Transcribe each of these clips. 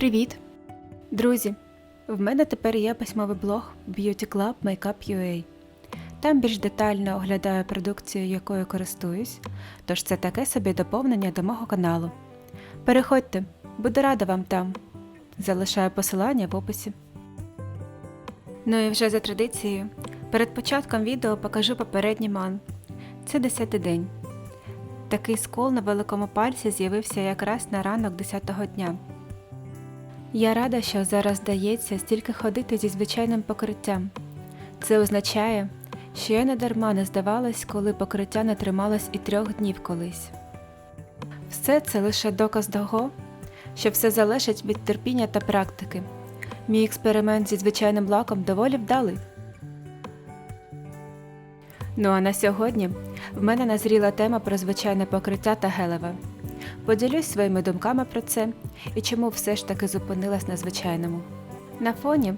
Привіт! Друзі! В мене тепер є письмовий блог Beauty Club Makeup. Там більш детально оглядаю продукцію, якою користуюсь, тож це таке собі доповнення до мого каналу. Переходьте, буду рада вам там. Залишаю посилання в описі. Ну і вже за традицією, перед початком відео покажу попередній ман. Це 10-й день. Такий скол на великому пальці з'явився якраз на ранок 10-го дня. Я рада, що зараз вдається стільки ходити зі звичайним покриттям. Це означає, що я не дарма не здавалась, коли покриття не трималось і трьох днів колись. Все це лише доказ того, що все залежить від терпіння та практики. Мій експеримент зі звичайним лаком доволі вдалий. Ну а на сьогодні в мене назріла тема про звичайне покриття та гелеве. Поділюсь своїми думками про це і чому все ж таки зупинилась на звичайному. На фоні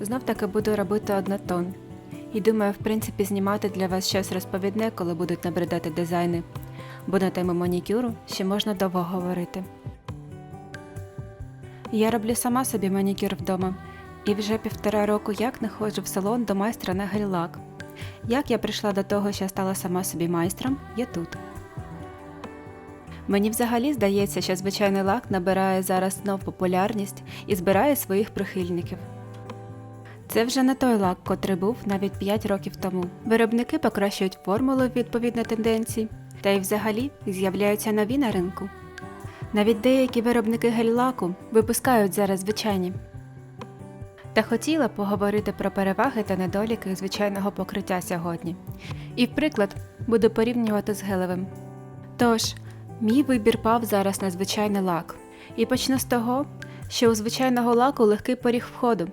знов таки буду робити однотон. І думаю, в принципі, знімати для вас щось розповідне, коли будуть набридати дизайни, бо на тему манікюру ще можна довго говорити. Я роблю сама собі манікюр вдома, і вже півтора року як не ходжу в салон до майстра на гель-лак. Як я прийшла до того, що стала сама собі майстром, я тут. Мені взагалі здається, що звичайний лак набирає зараз знов популярність і збирає своїх прихильників. Це вже не той лак, котрий був навіть 5 років тому. Виробники покращують формулу відповідно тенденцій, та й взагалі з'являються нові на ринку. Навіть деякі виробники гель-лаку випускають зараз звичайні. Та хотіла поговорити про переваги та недоліки звичайного покриття сьогодні. І, в приклад, буду порівнювати з гелевим. Тож, мій вибір пав зараз на звичайний лак. І почну з того, що у звичайного лаку легкий поріг входу.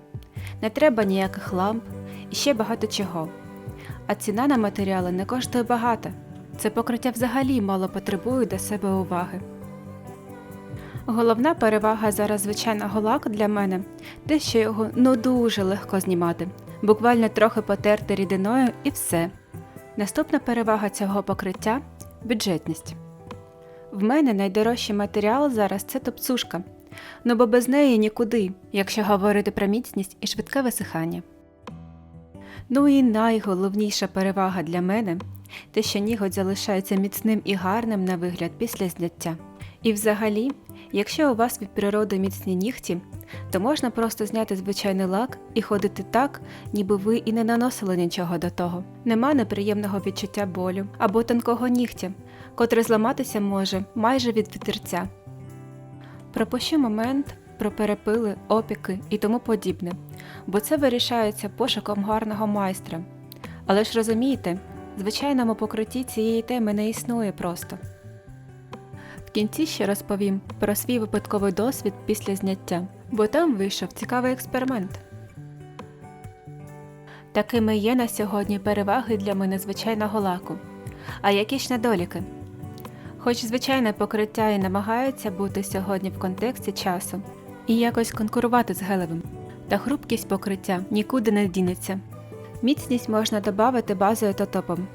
Не треба ніяких ламп і ще багато чого. А ціна на матеріали не коштує багато. Це покриття взагалі мало потребує до себе уваги. Головна перевага зараз звичайного лаку для мене те, що його ну дуже легко знімати, буквально трохи потерти рідиною і все. Наступна перевага цього покриття бюджетність. В мене найдорожчий матеріал зараз це топцушка, ну бо без неї нікуди, якщо говорити про міцність і швидке висихання. Ну і найголовніша перевага для мене те, що ніготь залишається міцним і гарним на вигляд після зняття. І взагалі, якщо у вас від природи міцні нігті, то можна просто зняти звичайний лак і ходити так, ніби ви і не наносили нічого до того. Нема неприємного відчуття болю або тонкого нігтя, котре зламатися може майже від вітерця. Пропущу момент про перепили, опіки і тому подібне, бо це вирішається пошуком гарного майстра. Але ж розумієте, звичайному покритті цієї теми не існує просто. В кінці ще розповім про свій випадковий досвід після зняття, бо там вийшов цікавий експеримент. Такими є на сьогодні переваги для мене звичайного лаку. А які ж недоліки? Хоч звичайне покриття і намагається бути сьогодні в контексті часу і якось конкурувати з гелевим, та хрупкість покриття нікуди не дінеться. Міцність можна додати базою та топом,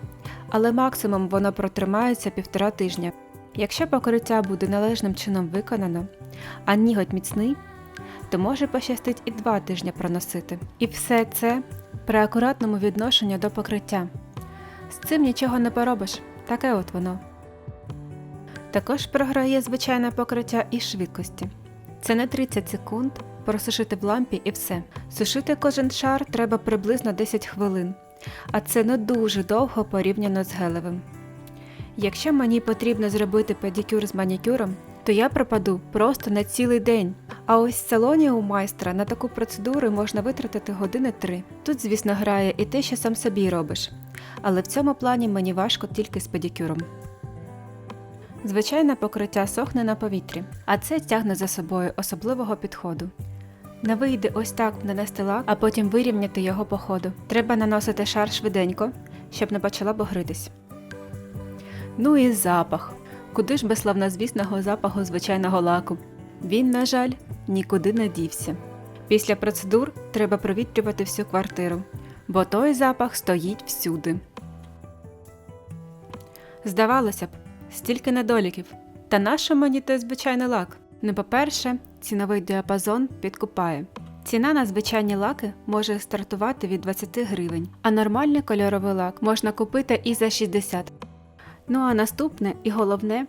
але максимум воно протримається півтора тижня. Якщо покриття буде належним чином виконано, а ніготь міцний, то може пощастить і два тижні проносити. І все це при акуратному відношенні до покриття. З цим нічого не поробиш, таке от воно. Також програє звичайне покриття і швидкості. Це не 30 секунд, просушити в лампі і все. Сушити кожен шар треба приблизно 10 хвилин, а це не дуже довго порівняно з гелевим. Якщо мені потрібно зробити педикюр з манікюром, то я пропаду просто на цілий день. А ось в салоні у майстра на таку процедуру можна витратити години три. Тут, звісно, грає і те, що сам собі робиш. Але в цьому плані мені важко тільки з педикюром. Звичайне покриття сохне на повітрі, а це тягне за собою особливого підходу. Не вийде ось так нанести лак, а потім вирівняти його по ходу. Треба наносити шар швиденько, щоб не почала бугритись. Ну і запах. Куди ж без славнозвісного запаху звичайного лаку? Він, на жаль, нікуди не дівся. Після процедур треба провітрювати всю квартиру, бо той запах стоїть всюди. Здавалося б, стільки недоліків. Та нащо мені той звичайний лак? Ну, по-перше, ціновий діапазон підкупає. Ціна на звичайні лаки може стартувати від 20 гривень, а нормальний кольоровий лак можна купити і за 60. Ну а наступне і головне,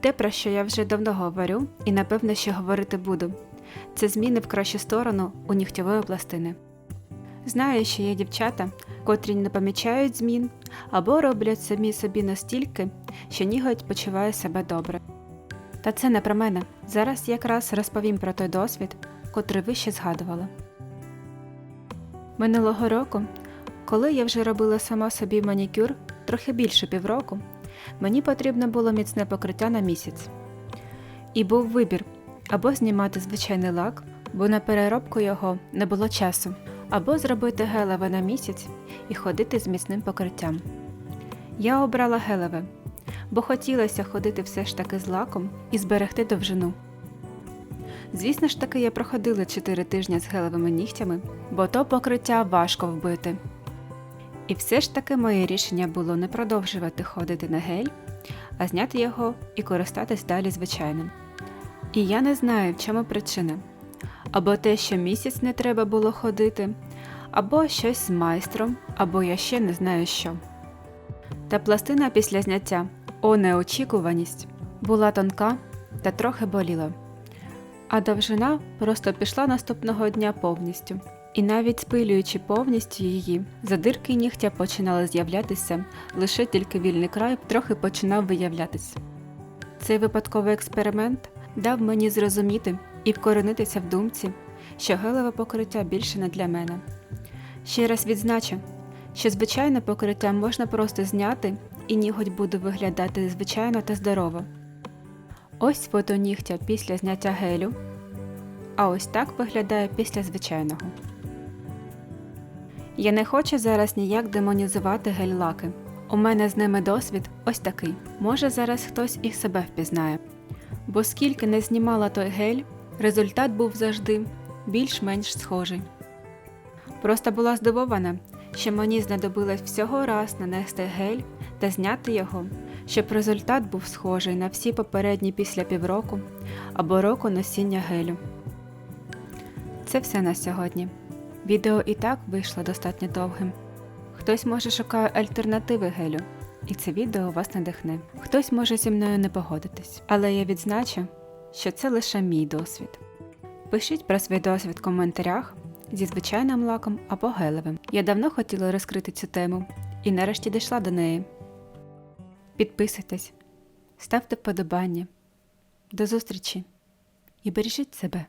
те, про що я вже давно говорю, і напевно ще говорити буду, це зміни в кращу сторону у нігтєвої пластини. Знаю, що є дівчата, котрі не помічають змін або роблять самі собі настільки, що ніготь почуває себе добре. Та це не про мене. Зараз якраз розповім про той досвід, котрий ви ще згадувала. Минулого року, коли я вже робила сама собі манікюр трохи більше півроку, мені потрібно було міцне покриття на місяць. І був вибір або знімати звичайний лак, бо на переробку його не було часу, або зробити гелеве на місяць і ходити з міцним покриттям. Я обрала гелеве, бо хотілося ходити все ж таки з лаком і зберегти довжину. Звісно ж таки, я проходила 4 тижні з гелевими нігтями, бо то покриття важко вбити. І все ж таки моє рішення було не продовжувати ходити на гель, а зняти його і користатись далі звичайним. І я не знаю, в чому причина. Або те, що місяць не треба було ходити, або щось з майстром, або я ще не знаю що. Та пластина після зняття, о неочікуваність, була тонка та трохи боліла. А довжина просто пішла наступного дня повністю. І навіть спилюючи повністю її, задирки нігтя починали з'являтися, лише тільки вільний край трохи починав виявлятися. Цей випадковий експеримент дав мені зрозуміти і вкоренитися в думці, що гелеве покриття більше не для мене. Ще раз відзначу, що звичайне покриття можна просто зняти і ніготь буде виглядати звичайно та здорово. Ось фото нігтя після зняття гелю, а ось так виглядає після звичайного. Я не хочу зараз ніяк демонізувати гель-лаки. У мене з ними досвід ось такий. Може зараз хтось і себе впізнає. Бо скільки не знімала той гель, результат був завжди більш-менш схожий. Просто була здивована, що мені знадобилось всього раз нанести гель та зняти його, щоб результат був схожий на всі попередні після півроку або року носіння гелю. Це все на сьогодні. Відео і так вийшло достатньо довгим. Хтось може шукає альтернативи гелю, і це відео вас надихне. Хтось може зі мною не погодитись, але я відзначу, що це лише мій досвід. Пишіть про свій досвід в коментарях зі звичайним лаком або гелевим. Я давно хотіла розкрити цю тему і нарешті дійшла до неї. Підписуйтесь, ставте вподобання. До зустрічі і бережіть себе.